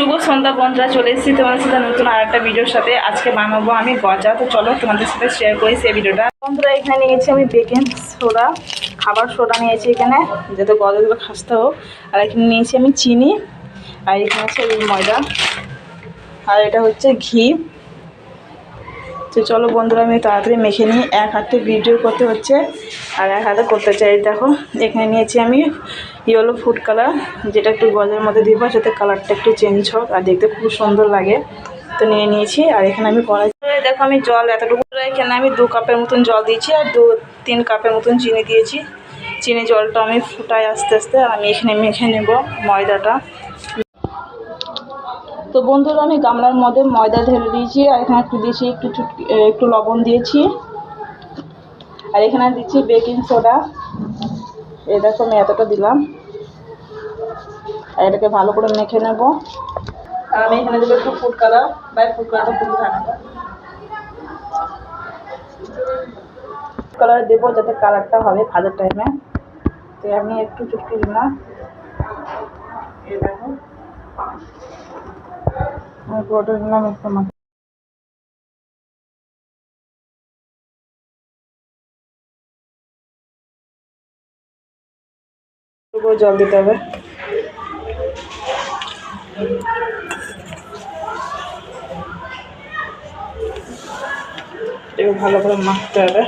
শুভ সন্ধ্যা বন্ধুরা, চলে এসেছি তোমাদের সাথে নতুন আর একটা ভিডিওর সাথে। আজকে বানাবো আমি গজা। তো চলো তোমাদের সাথে শেয়ার করি সেই ভিডিওটা বন্ধুরা, এখানে নিয়েছি আমি বেকিং সোডা, খাবার সোডা নিয়েছি এখানে। যাতে গজাগুলো খাসতে হোক। আর এখানে নিয়েছি আমি চিনি। আর এখানে আছে ময়দা। আর এটা হচ্ছে ঘি। তো চলো বন্ধুরা, আমি তাড়াতাড়ি মেখে নিই। এক হাতে ভিডিও করতে হচ্ছে আর এক হাতে করতে চাই। দেখো, এখানে নিয়েছি আমি ইয়েলো ফুড কালার যেটা একটু গজের মধ্যে দিব, যাতে কালারটা একটু চেঞ্জ হোক আর দেখতে খুব সুন্দর লাগে। তো নিয়ে নিয়েছি আর এখানে আমি কড়াই দেখো, আমি জল এতটুকু এখানে আমি দু কাপের মতন জল দিয়েছি আর দু, তিন কাপের মতন চিনি দিয়েছি। চিনি জলটা আমি ফুটাই আস্তে আস্তে আমি এখানে মেখে নেব ময়দাটা। তো বন্ধুরা আমি গামলার মধ্যে ময়দা ঢেলে দিয়েছি আর এখানে একটু দিয়েছি একটু চুটকি একটু লবণ দিয়েছি। আর এখানে দিচ্ছি বেকিং সোডা। এই দেখো আমি এতটা দিলাম। আর এটাকে ভালো করে মেখে নেব। আর আমি এখানে দেবো একটু ফুড কালার বা ফুড কালারটা খুবই থাকবে কালার দেবো যাতে কালারটা হবে ভাজার টাইমে তো আমি একটু চুটকি দিলাম দেখো। আমি পুরোটা দিলাম একটু মাখা। জল দিতে হবে। এটাকে ভালো করে মাখতে হবে।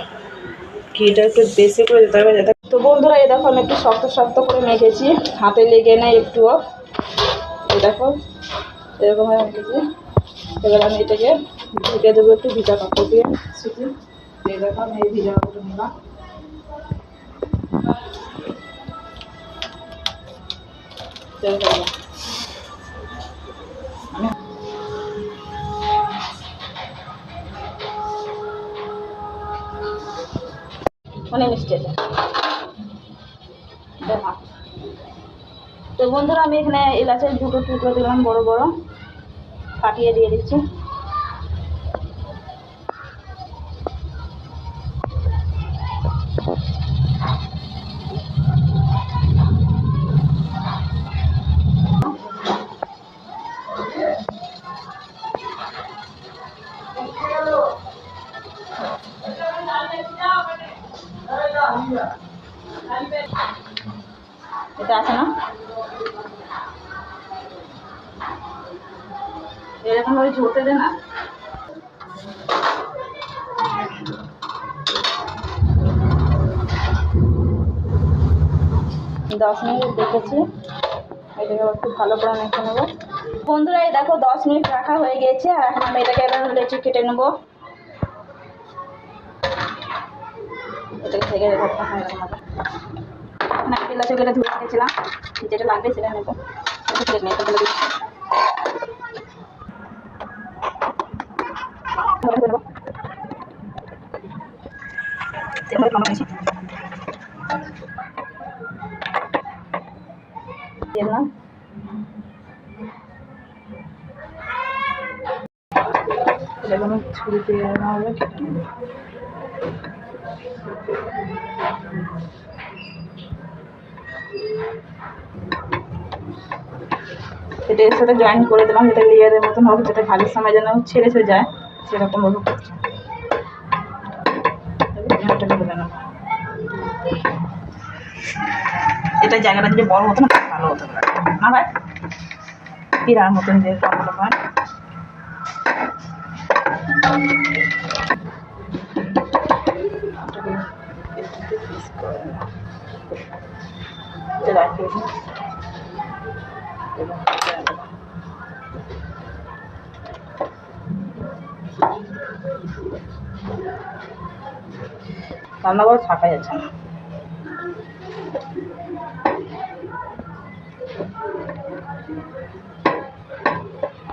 ঘিটা একটু বেশি করে দিতে হবে যাতে তো বন্ধুরা, এই দেখো আমি একটু শক্ত শক্ত করে মেখেছি। হাতে লেগে নেয় একটুও। এই দেখো। এরকমভাবে মেখেছি এবার আমি এটাকে ঢেকে দেবো একটু ভিজা কাপড় দিয়ে শুধু এই দেখো, আমি এই ভিজা কাপড়টা নিলাম। অনেক মিষ্টি আছে। তো বন্ধুরা, আমি এখানে এলাচের দুটো টুকরো দিলাম, বড় বড়। ফাটিয়ে দিয়ে দিচ্ছি। এটা আছে না? এরকম ভাবে ঝরতে দে না। দশ মিনিট দেখেছি। এটাকে একটু ভালো করে মেখে নেব। বন্ধুরা, এই দেখো, দশ মিনিট রাখা হয়ে গেছে, আর এখন আমি এটাকে এবার লেচি কেটে নেব। এটাকে থেকে দেবো। একটা না পিলা চোখেটা ধুয়ে রেখেছিলাম। যেটা লাগবে সেটা নেব। কেটে নেব। দিয়ে এটা জয়েন করে দিলাম যাতে লেয়ারের মতন হবে যাতে ভালোর সময় যেন ছেড়ে যায়। সেরকম ভাবে করছি এটাকে তুলে নেব। এটা জায়গাটা যদি বড় হতো না তাহলে ভালো হতো না ভাই পিরার মতন যে টমেটো হয় এটা রাখিয়ে দিই। এবং রান্না করে থাকা যাচ্ছে না।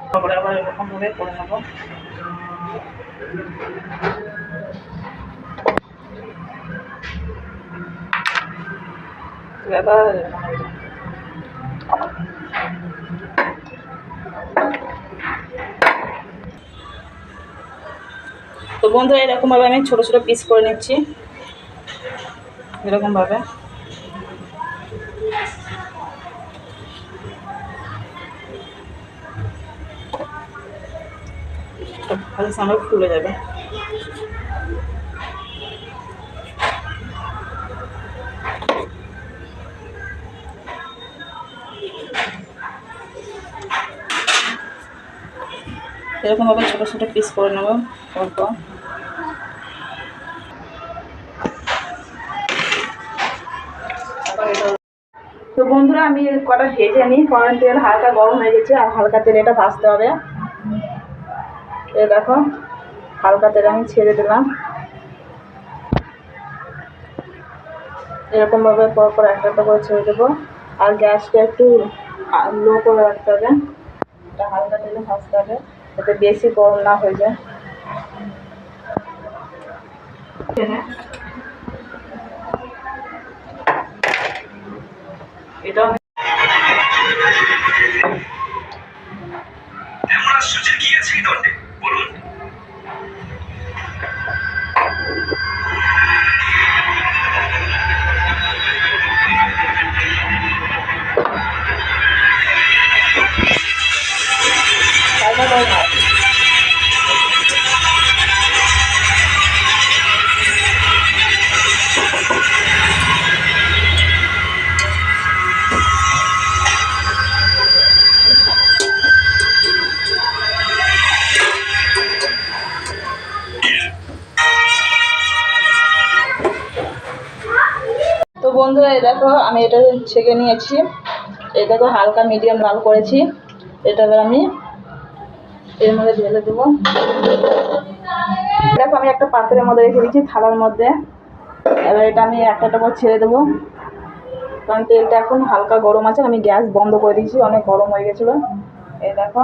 তারপরে আবার এরকম ভাবে করে নেব। এবার তো বন্ধুরা এরকমভাবে আমি ছোটো ছোটো পিস করে নিচ্ছি। এরকমভাবে। ফুলে যাবে। এরকমভাবে ছোটো ছোটো পিস করে নেব অল্প তো বন্ধুরা, আমি কটা ভেজে নিই। কড়াই তেল হালকা গরম হয়ে গেছে, আর হালকা তেলে এটা ভাজতে হবে। এই দেখো, হালকা তেলে আমি ছেড়ে দিলাম। এরকমভাবে পর পর একটা একটা করে ছেড়ে দেবো। আর গ্যাসটা একটু লো করে রাখতে হবে। এটা হালকা তেলে ভাজতে হবে। যাতে বেশি গরম না হয়ে যায়। বন্ধুরা, এই দেখো, আমি এটা ছেঁকে নিয়েছি। এই দেখো, হালকা মিডিয়াম লাল করেছি। এটা এবার আমি এর মধ্যে ঢেলে দেবো। দেখো, আমি একটা পাত্রের মধ্যে রেখে দিচ্ছি থালার মধ্যে। এবার এটা আমি একটা একটা করে ছেড়ে দেবো। কারণ তেলটা এখন হালকা গরম আছে, আমি গ্যাস বন্ধ করে দিয়েছি, অনেক গরম হয়ে গেছিল। এই দেখো।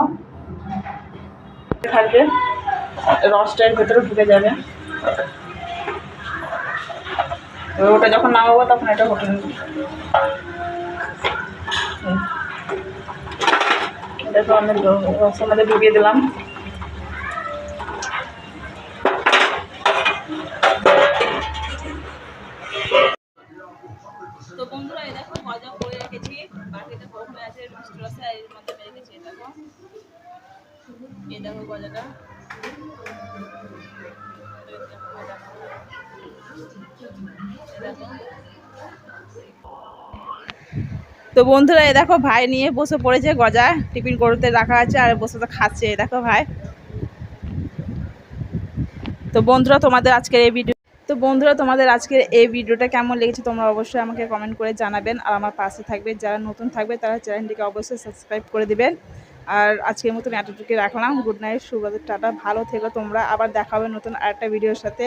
থাকবে রসটা এর ভেতরে ঢুকে যাবে। এবার ওটা যখন নামাবো তখন এটা হোটেল দেখো আমি রসের মধ্যে ঢুকিয়ে দিলাম। তো বন্ধুরা, এই দেখো ভাই নিয়ে বসে পড়েছে গজা, টিফিন করতে রাখা আছে আর বসে তো খাচ্ছে দেখো ভাই। তো বন্ধুরা, তোমাদের আজকের এই ভিডিও তো বন্ধুরা, তোমাদের আজকের এই ভিডিওটা কেমন লেগেছে তোমরা অবশ্যই আমাকে কমেন্ট করে জানাবেন। আর আমার পাশে থাকবে, যারা নতুন থাকবে, তারা চ্যানেলটিকে অবশ্যই সাবস্ক্রাইব করে দিবেন। আর আজকের মতন এতটুকু রাখলাম। গুড নাইট শুভ টাটা, ভালো থেকো তোমরা। আবার দেখাবে নতুন আরেকটা ভিডিওর সাথে।